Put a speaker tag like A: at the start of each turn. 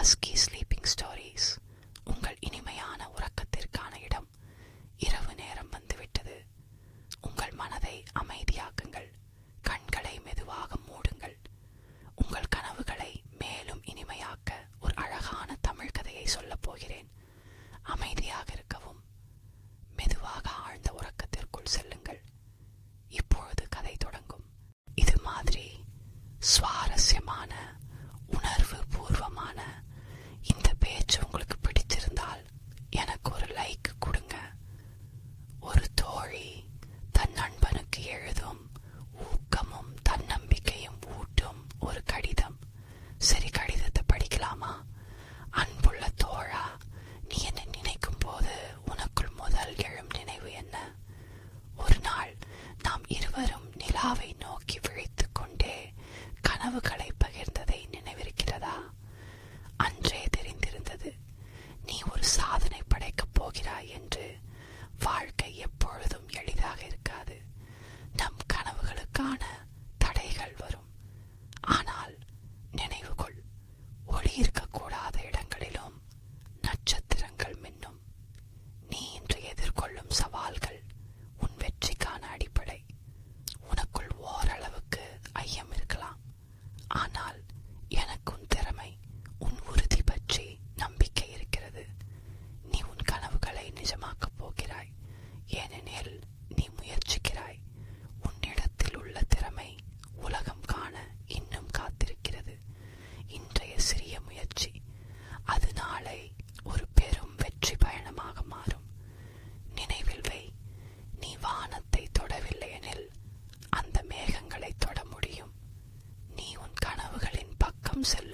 A: Husky sleeping stories உங்கள் இனிமையான உறக்கத்திற்கான இடம் இரவு நேரம் வந்துவிட்டது. உங்கள் மனதை அமைதியாக்குங்கள். கண்களை மெதுவாக மூடுங்கள். உங்கள் கனவுகளை மேலும் இனிமையாக்க ஒரு அழகான தமிழ் கதையை சொல்லப் போகிறேன். அமைதியாக இருக்கவும் மெதுவாக ஆழ்ந்த உறக்கத்திற்குள் செல்லுங்கள். இப்பொழுது கதை தொடங்கும். இது மாதிரி சுவாரஸ்யமான உணர்வு பூர்வ நிலாவை நோக்கி விழித்து கொண்டே கனவுகளை பகிர்ந்ததை நினைவிருக்கிறதா? அன்றே தெரிந்திருந்தது. நீ ஒரு சாதனை படைக்கப் போகிறாய் என்று வாழ்க்கை themselves